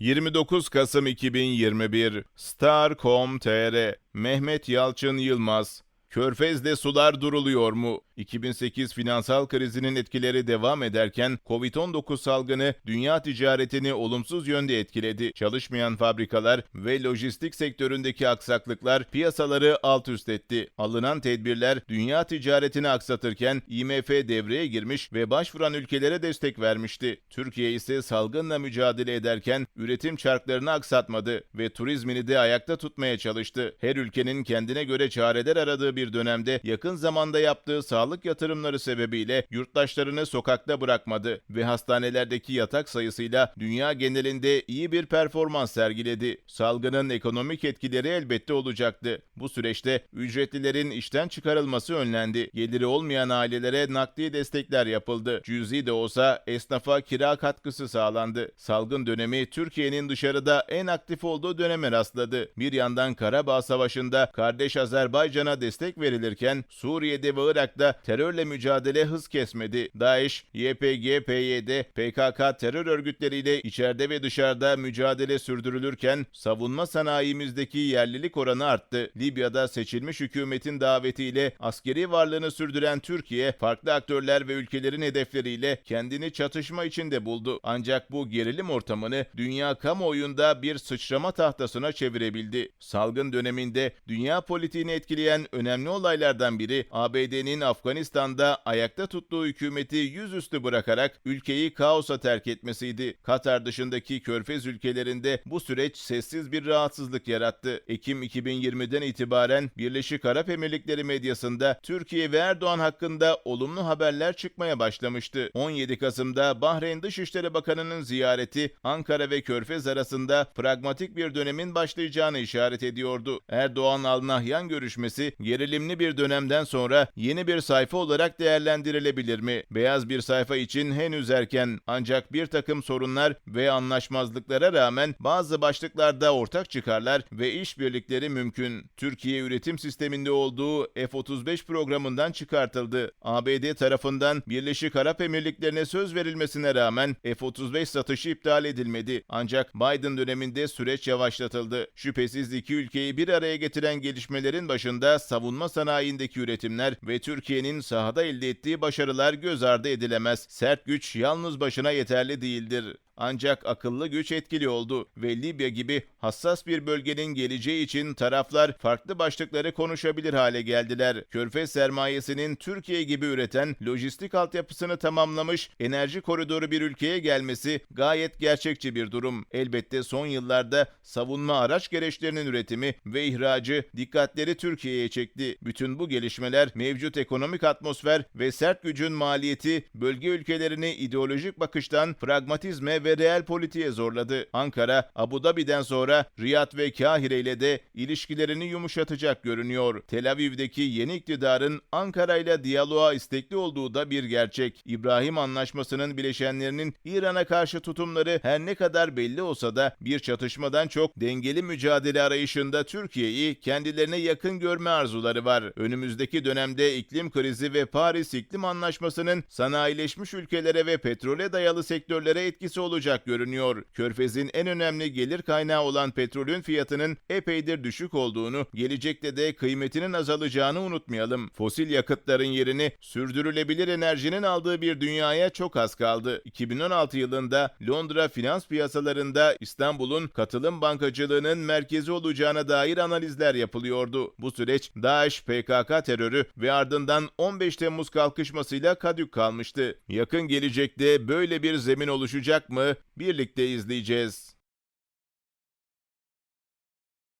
29 Kasım 2021 Star.com.tr Mehmet Yalçın Yılmaz Körfez'de sular duruluyor mu? 2008 finansal krizinin etkileri devam ederken Covid-19 salgını dünya ticaretini olumsuz yönde etkiledi. Çalışmayan fabrikalar ve lojistik sektöründeki aksaklıklar piyasaları alt üst etti. Alınan tedbirler dünya ticaretini aksatırken IMF devreye girmiş ve başvuran ülkelere destek vermişti. Türkiye ise salgınla mücadele ederken üretim çarklarını aksatmadı ve turizmini de ayakta tutmaya çalıştı. Her ülkenin kendine göre çareler aradığı bir dönemde yakın zamanda yaptığı sağlık yatırımları sebebiyle yurttaşlarını sokakta bırakmadı ve hastanelerdeki yatak sayısıyla dünya genelinde iyi bir performans sergiledi. Salgının ekonomik etkileri elbette olacaktı. Bu süreçte ücretlilerin işten çıkarılması önlendi. Geliri olmayan ailelere nakdi destekler yapıldı. Cüzi de olsa esnafa kira katkısı sağlandı. Salgın dönemi Türkiye'nin dışarıda en aktif olduğu döneme rastladı. Bir yandan Karabağ Savaşı'nda kardeş Azerbaycan'a destek verilirken Suriye'de ve Irak'ta terörle mücadele hız kesmedi. DAEŞ, YPG, PYD, PKK terör örgütleriyle içeride ve dışarıda mücadele sürdürülürken savunma sanayimizdeki yerlilik oranı arttı. Libya'da seçilmiş hükümetin davetiyle askeri varlığını sürdüren Türkiye, farklı aktörler ve ülkelerin hedefleriyle kendini çatışma içinde buldu. Ancak bu gerilim ortamını dünya kamuoyunda bir sıçrama tahtasına çevirebildi. Salgın döneminde dünya politiğini etkileyen önemli olaylardan biri ABD'nin Afganistan'da ayakta tuttuğu hükümeti yüzüstü bırakarak ülkeyi kaosa terk etmesiydi. Katar dışındaki körfez ülkelerinde bu süreç sessiz bir rahatsızlık yarattı. Ekim 2020'den itibaren Birleşik Arap Emirlikleri medyasında Türkiye ve Erdoğan hakkında olumlu haberler çıkmaya başlamıştı. 17 Kasım'da Bahreyn Dışişleri Bakanı'nın ziyareti Ankara ve Körfez arasında pragmatik bir dönemin başlayacağını işaret ediyordu. Erdoğan Al-Nahyan görüşmesi gerilimli bir dönemden sonra yeni bir sayfa olarak değerlendirilebilir mi? Beyaz bir sayfa için henüz erken ancak bir takım sorunlar ve anlaşmazlıklara rağmen bazı başlıklarda ortak çıkarlar ve işbirlikleri mümkün. Türkiye üretim sisteminde olduğu F-35 programından çıkartıldı. ABD tarafından Birleşik Arap Emirlikleri'ne söz verilmesine rağmen F-35 satışı iptal edilmedi. Ancak Biden döneminde süreç yavaşlatıldı. Şüphesiz iki ülkeyi bir araya getiren gelişmelerin başında savunma sanayindeki üretimler ve Türkiye'nin sahada elde ettiği başarılar göz ardı edilemez. Sert güç yalnız başına yeterli değildir. Ancak akıllı güç etkili oldu ve Libya gibi hassas bir bölgenin geleceği için taraflar farklı başlıkları konuşabilir hale geldiler. Körfez sermayesinin Türkiye gibi üreten lojistik altyapısını tamamlamış enerji koridoru bir ülkeye gelmesi gayet gerçekçi bir durum. Elbette son yıllarda savunma araç gereçlerinin üretimi ve ihracı dikkatleri Türkiye'ye çekti. Bütün bu gelişmeler mevcut ekonomik atmosfer ve sert gücün maliyeti bölge ülkelerini ideolojik bakıştan pragmatizme ve reel politiğe zorladı. Ankara, Abu Dhabi'den sonra Riyad ve Kahire ile de ilişkilerini yumuşatacak görünüyor. Tel Aviv'deki yeni iktidarın Ankara ile diyaloğa istekli olduğu da bir gerçek. İbrahim Anlaşması'nın bileşenlerinin İran'a karşı tutumları her ne kadar belli olsa da bir çatışmadan çok dengeli mücadele arayışında Türkiye'yi kendilerine yakın görme arzuları var. Önümüzdeki dönemde iklim krizi ve Paris İklim Anlaşması'nın sanayileşmiş ülkelere ve petrole dayalı sektörlere etkisi olacak görünüyor. Körfez'in en önemli gelir kaynağı olan petrolün fiyatının epeydir düşük olduğunu, gelecekte de kıymetinin azalacağını unutmayalım. Fosil yakıtların yerini sürdürülebilir enerjinin aldığı bir dünyaya çok az kaldı. 2016 yılında Londra finans piyasalarında İstanbul'un katılım bankacılığının merkezi olacağına dair analizler yapılıyordu. Bu süreç DAEŞ, PKK terörü ve ardından 15 Temmuz kalkışmasıyla kadük kalmıştı. Yakın gelecekte böyle bir zemin oluşacak mı? Birlikte izleyeceğiz.